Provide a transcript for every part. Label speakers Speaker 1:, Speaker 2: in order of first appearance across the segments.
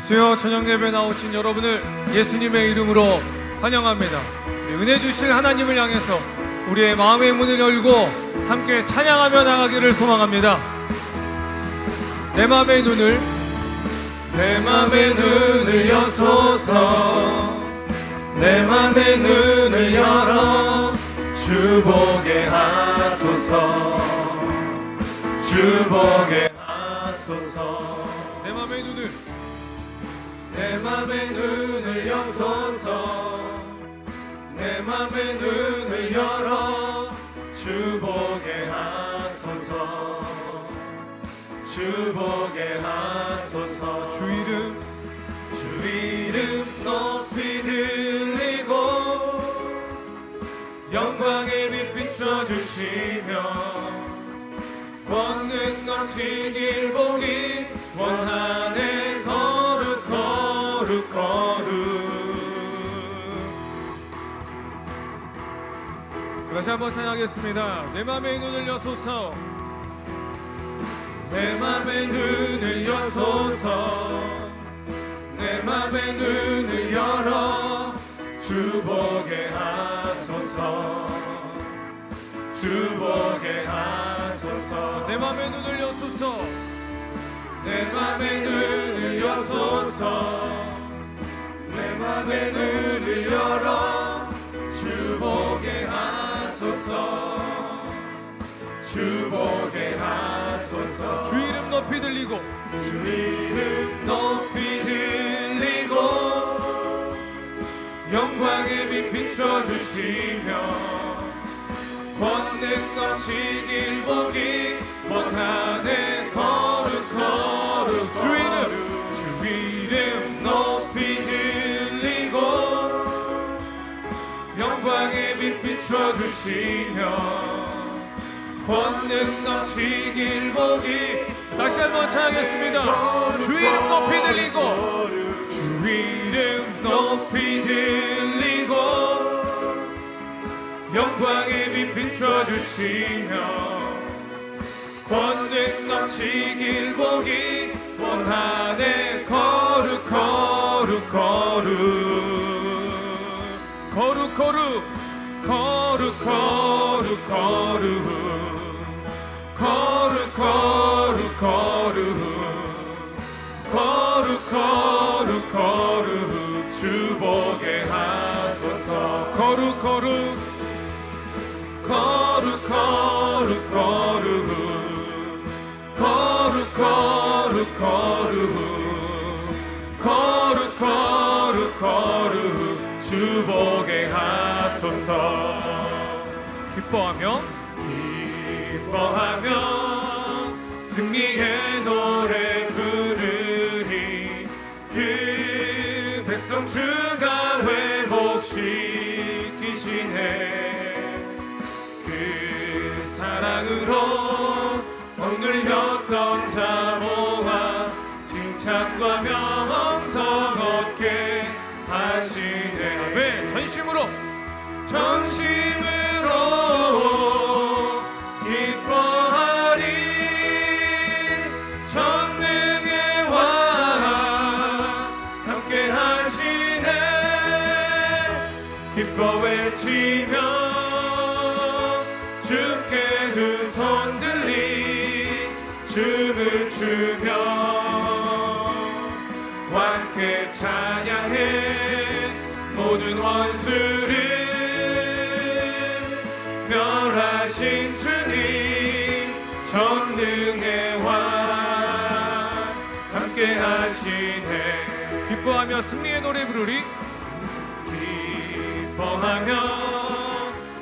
Speaker 1: 수요 저녁 예배 나오신 여러분을 예수님의 이름으로 환영합니다. 은혜 주실 하나님을 향해서 우리의 마음의 문을 열고 함께 찬양하며 나가기를 소망합니다. 내 마음의 눈을
Speaker 2: 내 맘의 눈을 여소서 내 맘의 눈을 열어 주 보게 하소서 주 보게 하소서
Speaker 1: 내 마음의 눈을
Speaker 2: 내 맘의 눈을 여소서. 내 맘의 눈을 열어 주 보게 하소서. 주 보게 하소서.
Speaker 1: 주 이름.
Speaker 2: 주 이름 높이 들리고 영광의 빛 비춰주시며 권능 넘친 길 보기 원하네
Speaker 1: 다시 한번 찬양하겠습니다. 내 마음의 눈을 여소서.
Speaker 2: 내 맘의 눈을 여소서. 내 맘의 눈을 열어 주 보게 하소서. 주 보게 하소서.
Speaker 1: 내 마음의 눈을 여소서.
Speaker 2: 내 맘의 눈을 여소서. 내 맘의 눈을 열어 주 보게 하소서 주 보게 하소서.
Speaker 1: 주 이름 높이 들리고.
Speaker 2: 주 이름 높이 들리고. 영광의 빛 비춰주시며. 권능 넘치길 보기 원하네 비춰주시며 권능 넘치길 보기.
Speaker 1: 다시 한번 찬양하겠습니다. 주 이름 높이 들리고
Speaker 2: 주 이름 높이 들리고 영광의 빛 비춰주시며 권능 넘치길 보기. 원하네 거룩 거룩 거룩
Speaker 1: 거룩 거룩
Speaker 2: 거룩 거룩 거룩 거룩 거룩. 거룩 거룩 거룩 주보게 하소서.
Speaker 1: 거룩 거룩.
Speaker 2: 거룩 거룩 거룩. 거룩 거룩 거룩. 거룩 거룩 거룩 주보게 하소서
Speaker 1: 기뻐하며
Speaker 2: 기뻐하며 승리의 노래 부르리. 그 백성 주가 회복시키시네. 그 사랑으로 억눌렸던 자 모아 칭찬과 명성 얻게 하시네.
Speaker 1: 왜 전심으로.
Speaker 2: 전심으 원수를 멸하신 주님 전능의 왕 함께 하시네.
Speaker 1: 기뻐하며 승리의 노래 부르리.
Speaker 2: 기뻐하며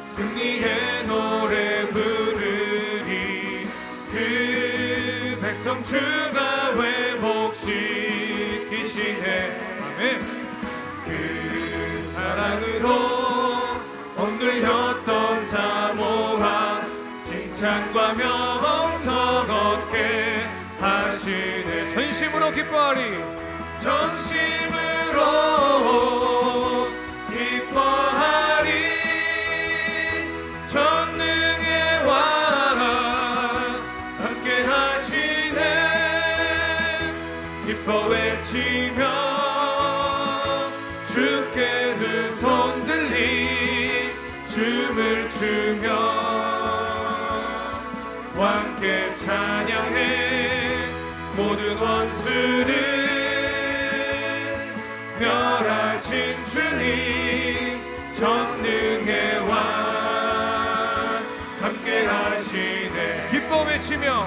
Speaker 2: 승리의 노래 부르리. 그 백성 주가 회복시키시네.
Speaker 1: 아멘.
Speaker 2: 그 사랑으로 억눌렸던 자 모아 칭찬과 명성 얻게 하시네.
Speaker 1: 전심으로 기뻐하리.
Speaker 2: 전심으로 기뻐 주며 함께 찬양해. 모든 원수를 멸하신 주님 전능의 왕 함께 하시네.
Speaker 1: 기뻐 외치며.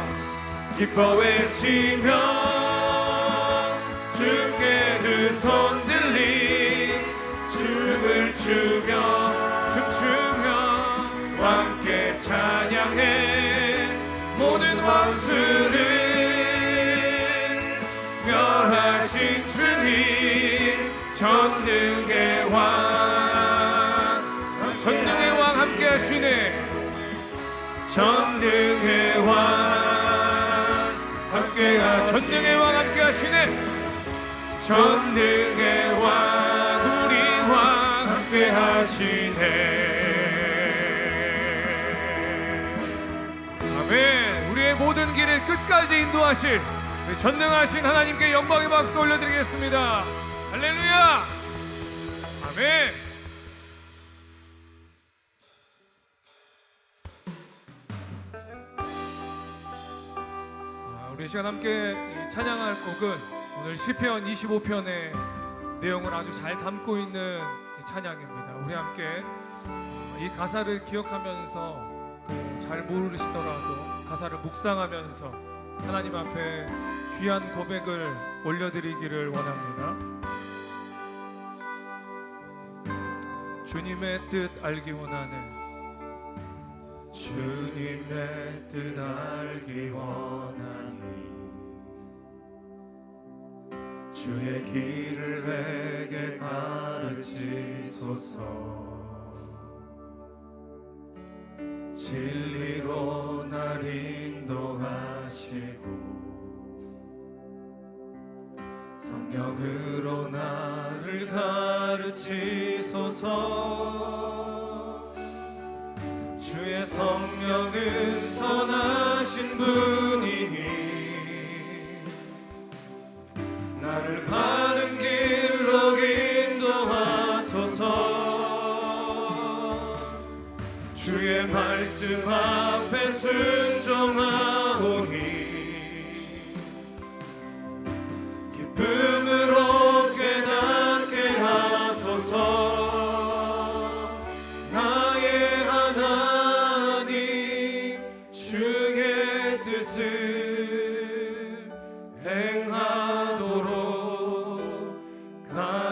Speaker 2: 기뻐 외치며 주께 두 손 들리 춤을 추며 전능의 왕.
Speaker 1: 전능의 왕 함께 하시네.
Speaker 2: 전능의 왕. 함께 하시네
Speaker 1: 전능의 왕 함께 하시네.
Speaker 2: 전능의 왕 우리 왕 함께 하시네.
Speaker 1: 모든 길을 끝까지 인도하실 전능하신 하나님께 영광의 박수 올려드리겠습니다. 할렐루야. 아멘. 아, 우리 이 시간 함께 이 찬양할 곡은 오늘 시편 25편의 내용을 아주 잘 담고 있는 이 찬양입니다. 우리 함께 어, 이 가사를 기억하면서 또잘 모르시더라도 가사를 묵상하면서 하나님 앞에 귀한 고백을 올려드리기를 원합니다. 주님의 뜻 알기 원하네.
Speaker 2: 주님의 뜻 알기 원하니 주의 길을 내게 가르치소서 진리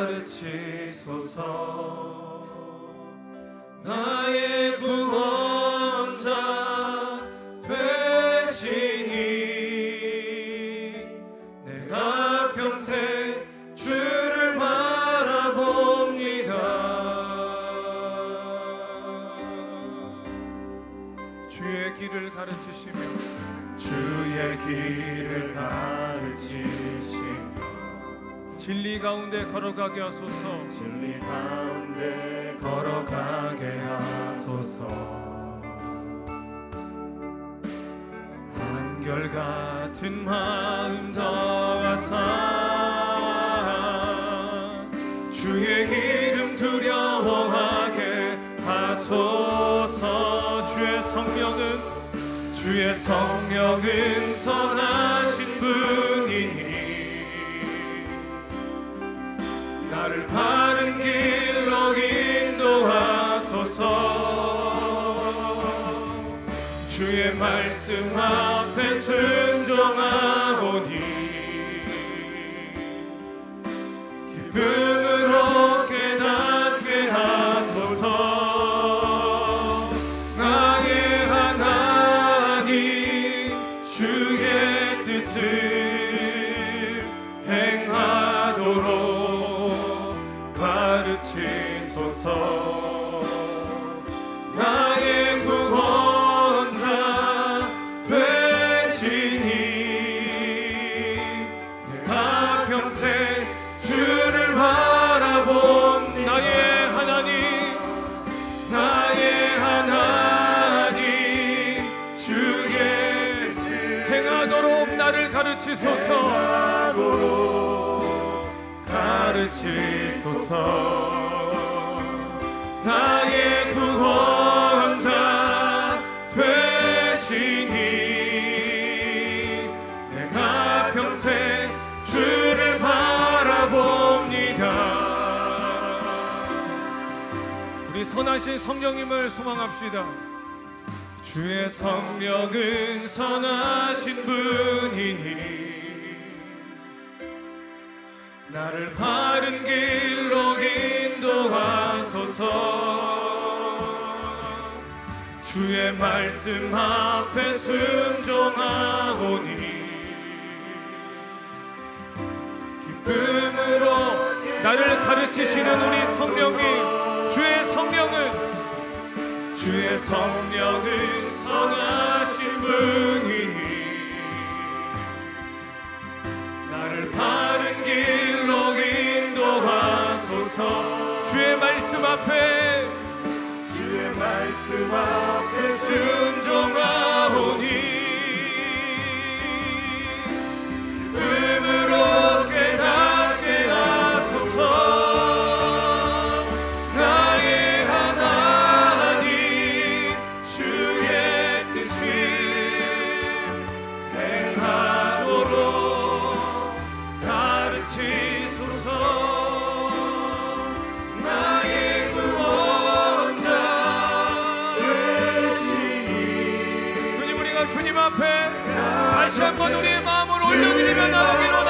Speaker 2: 가르치소서. 나
Speaker 1: 걸어가게 하소서.
Speaker 2: 진리 가운데 걸어가게 하소서 한결같은 마음 더하사 주의 이름 두려워하게 하소서 주의 성령은 주의 성령은 선하신 분이니 나를 바른 길로 인도하소서. 주의 말씀 순종하 치소서. 나의 구원자 되시니 내가 평생 주를 바라봅니다.
Speaker 1: 우리 선하신 성령님을 소망합시다.
Speaker 2: 주의 성령은 선하신 분이니 나를 바른 길로 인도하소서. 주의 말씀 앞에 순종하오니
Speaker 1: 기쁨으로 나를 가르치시는 우리 성령이 주의 성령은
Speaker 2: 주의 성령은 선하신 분이니 나를 바른 길
Speaker 1: 말씀 앞에
Speaker 2: 주의 말씀 앞에 순종하
Speaker 1: 주님 앞에 다시 한번 우리의 마음을 올려드리며
Speaker 2: 나아가기로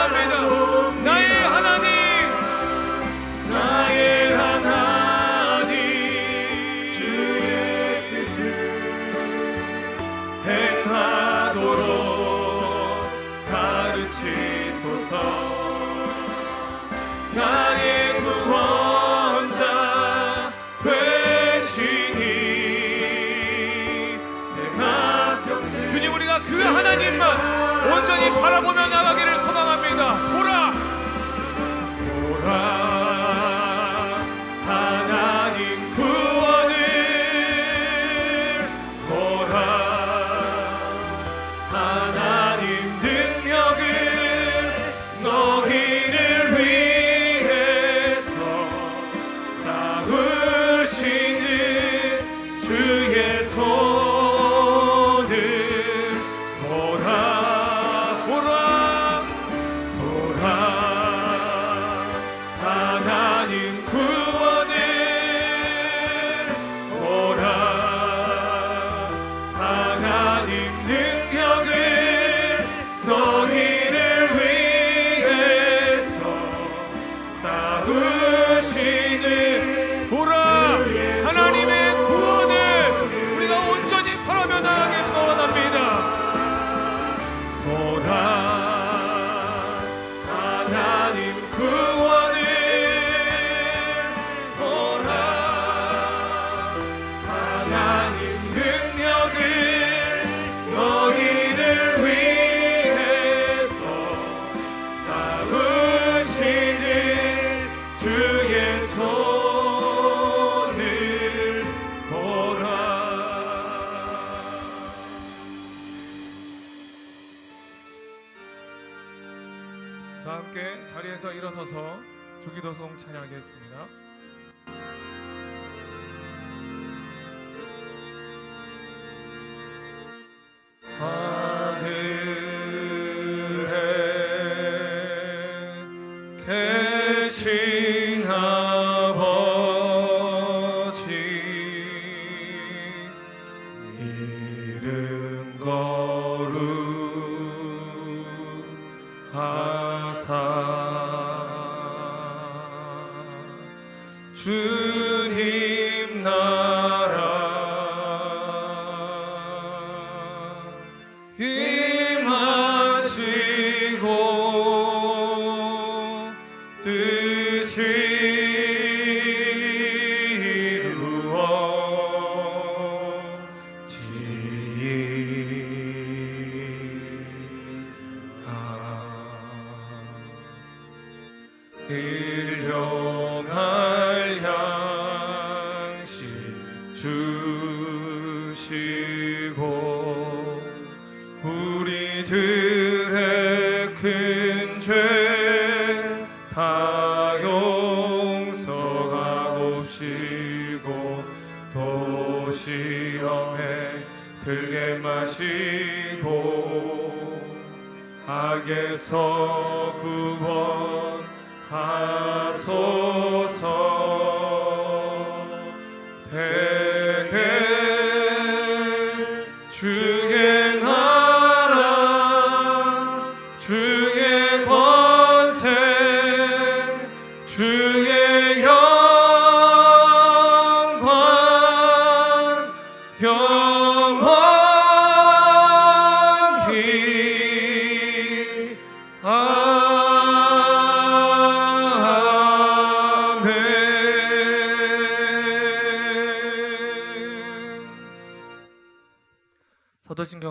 Speaker 2: 주님 나 악에서 구원하소서.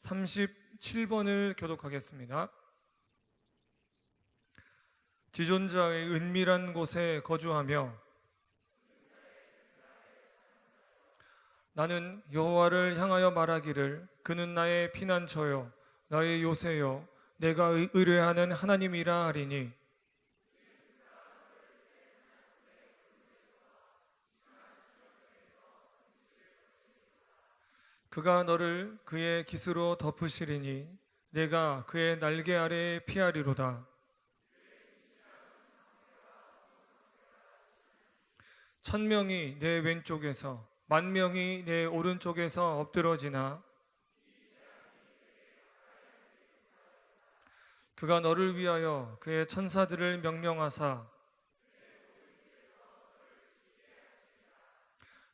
Speaker 2: 37번을 교독하겠습니다. 지존자의 은밀한 곳에 거주하며 나는 여호와를 향하여 말하기를 그는 나의 피난처요 나의 요새요 내가 의- 의뢰하는 하나님이라 하리니 그가 너를 그의 깃으로 덮으시리니 내가 그의 날개 아래에 피하리로다. 천 명이 내 왼쪽에서 만 명이 내 오른쪽에서 엎드러지나 그가 너를 위하여 그의 천사들을 명령하사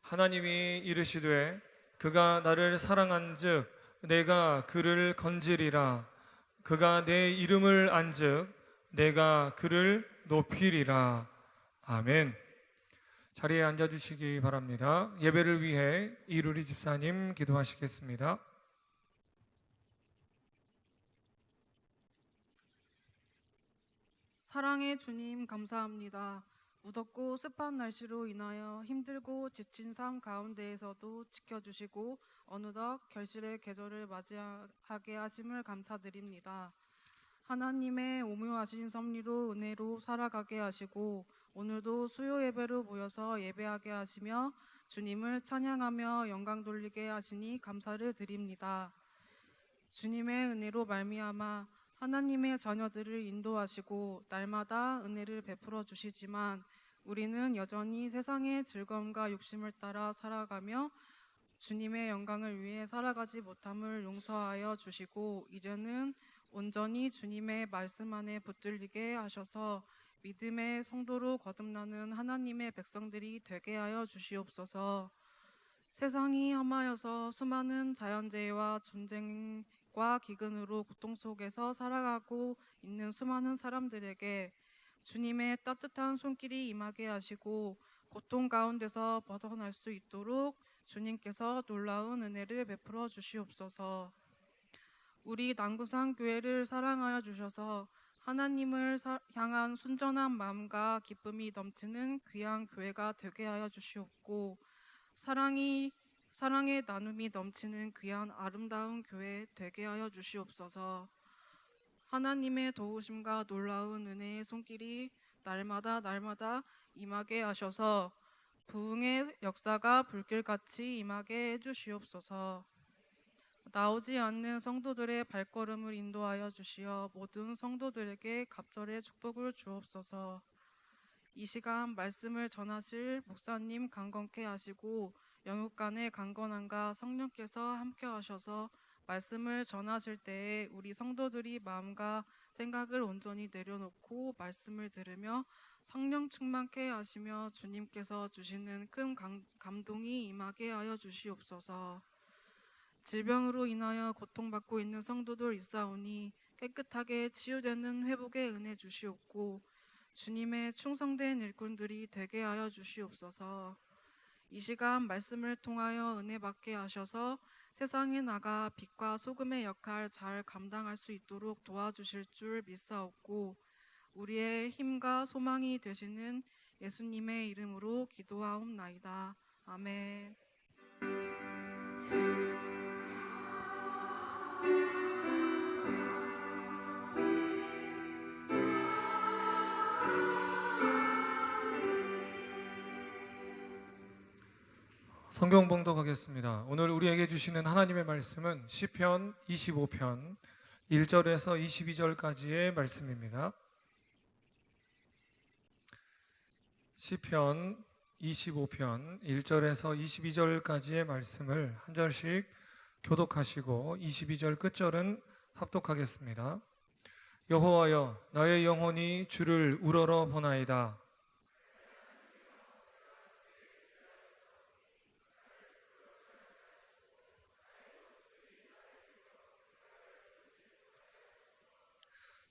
Speaker 2: 하나님이 이르시되 그가 나를 사랑한즉 내가 그를 건지리라 그가 내 이름을 안즉 내가 그를 높이리라 아멘. 자리에 앉아 주시기 바랍니다. 예배를 위해 이루리 집사님 기도하시겠습니다.
Speaker 3: 사랑의 주님 감사합니다. 무덥고 습한 날씨로 인하여 힘들고 지친 삶 가운데에서도 지켜주시고 어느덧 결실의 계절을 맞이하게 하심을 감사드립니다. 하나님의 오묘하신 섭리로 은혜로 살아가게 하시고 오늘도 수요 예배로 모여서 예배하게 하시며 주님을 찬양하며 영광 돌리게 하시니 감사를 드립니다. 주님의 은혜로 말미암아 하나님의 자녀들을 인도하시고 날마다 은혜를 베풀어 주시지만 우리는 여전히 세상의 즐거움과 욕심을 따라 살아가며 주님의 영광을 위해 살아가지 못함을 용서하여 주시고 이제는 온전히 주님의 말씀 안에 붙들리게 하셔서 믿음의 성도로 거듭나는 하나님의 백성들이 되게 하여 주시옵소서. 세상이 험하여서 수많은 자연재해와 전쟁과 기근으로 고통 속에서 살아가고 있는 수많은 사람들에게 주님의 따뜻한 손길이 임하게 하시고 고통 가운데서 벗어날 수 있도록 주님께서 놀라운 은혜를 베풀어 주시옵소서. 우리 남구산 교회를 사랑하여 주셔서 하나님을 사- 향한 순전한 마음과 기쁨이 넘치는 귀한 교회가 되게 하여 주시옵고 사랑이 사랑의 나눔이 넘치는 귀한 아름다운 교회 되게 하여 주시옵소서. 하나님의 도우심과 놀라운 은혜의 손길이 날마다 날마다 임하게 하셔서 부흥의 역사가 불길같이 임하게 해 주시옵소서. 나오지 않는 성도들의 발걸음을 인도하여 주시어 모든 성도들에게 갑절의 축복을 주옵소서. 이 시간 말씀을 전하실 목사님 강건케 하시고 영육간의 강건함과 성령께서 함께 하셔서 말씀을 전하실 때에 우리 성도들이 마음과 생각을 온전히 내려놓고 말씀을 들으며 성령 충만케 하시며 주님께서 주시는 큰 감- 감동이 임하게 하여 주시옵소서. 질병으로 인하여 고통받고 있는 성도들 있사오니 깨끗하게 치유되는 회복의 은혜 주시옵고 주님의 충성된 일꾼들이 되게 하여 주시옵소서. 이 시간 말씀을 통하여 은혜 받게 하셔서 세상에 나가 빛과 소금의 역할 잘 감당할 수 있도록 도와주실 줄 믿사옵고 우리의 힘과 소망이 되시는 예수님의 이름으로 기도하옵나이다. 아멘.
Speaker 2: 성경 봉독하겠습니다. 오늘 우리에게 주시는 하나님의 말씀은 시편 25편 1절에서 22절까지의 말씀입니다. 시편 25편 1절에서 22절까지의 말씀을 한 절씩 교독하시고 22절 끝절은 합독하겠습니다. 여호와여 나의 영혼이 주를 우러러 보나이다.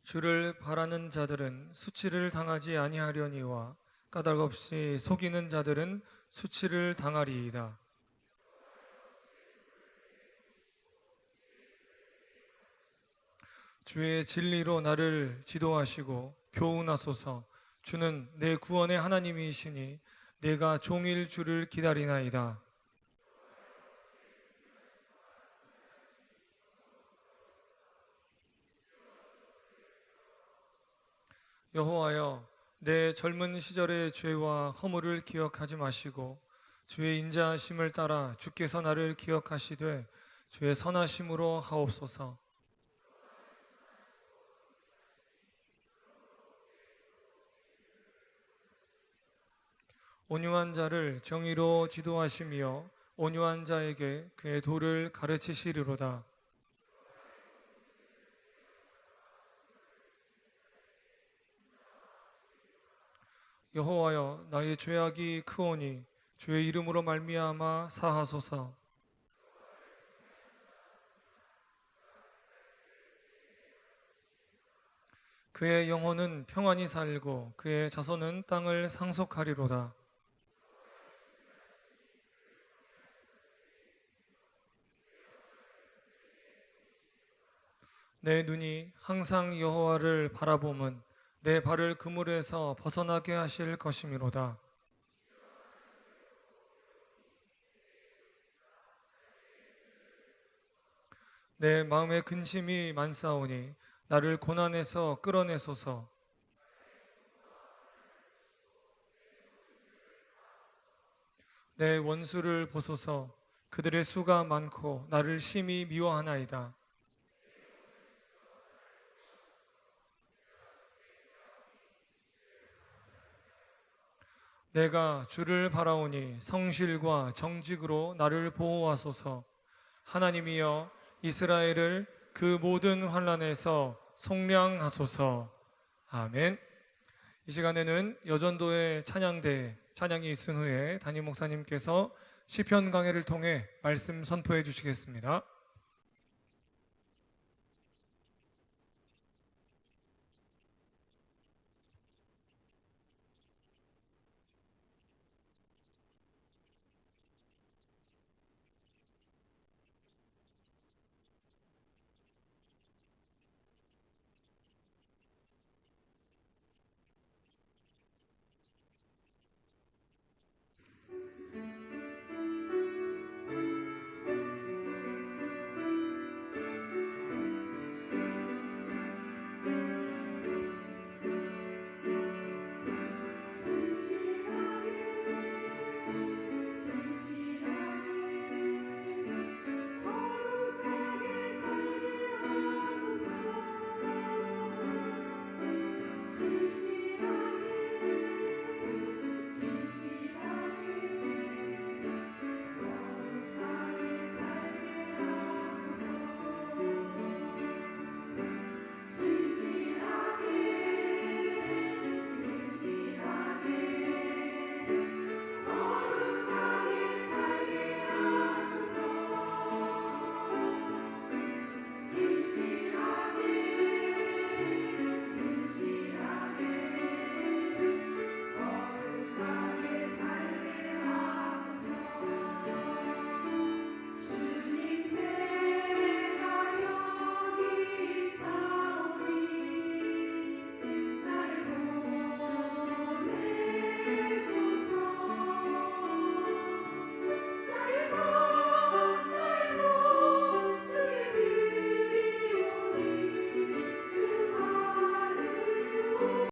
Speaker 2: 주를 바라는 자들은 수치를 당하지 아니하려니와 까닭없이 속이는 자들은 수치를 당하리이다. 주의 진리로 나를 지도하시고 교훈하소서. 주는 내 구원의 하나님이시니 내가 종일 주를 기다리나이다. 여호와여 내 젊은 시절의 죄와 허물을 기억하지 마시고 주의 인자하심을 따라 주께서 나를 기억하시되 주의 선하심으로 하옵소서. 온유한 자를 정의로 지도하시며 온유한 자에게 그의 도를 가르치시리로다. 여호와여 나의 죄악이 크오니 주의 이름으로 말미암아 사하소서. 그의 영혼은 평안히 살고 그의 자손은 땅을 상속하리로다. 내 눈이 항상 여호와를 바라봄은 내 발을 그물에서 벗어나게 하실 것이미로다. 내 마음에 근심이 많사오니 나를 고난에서 끌어내소서. 내 원수를 보소서. 그들의 수가 많고 나를 심히 미워하나이다. 내가 주를 바라오니 성실과 정직으로 나를 보호하소서. 하나님이여 이스라엘을 그 모든 환란에서 속량하소서. 아멘. 이 시간에는 여전도의 찬양대 찬양이 있은 후에 담임 목사님께서 시편 강해를 통해 말씀 선포해 주시겠습니다.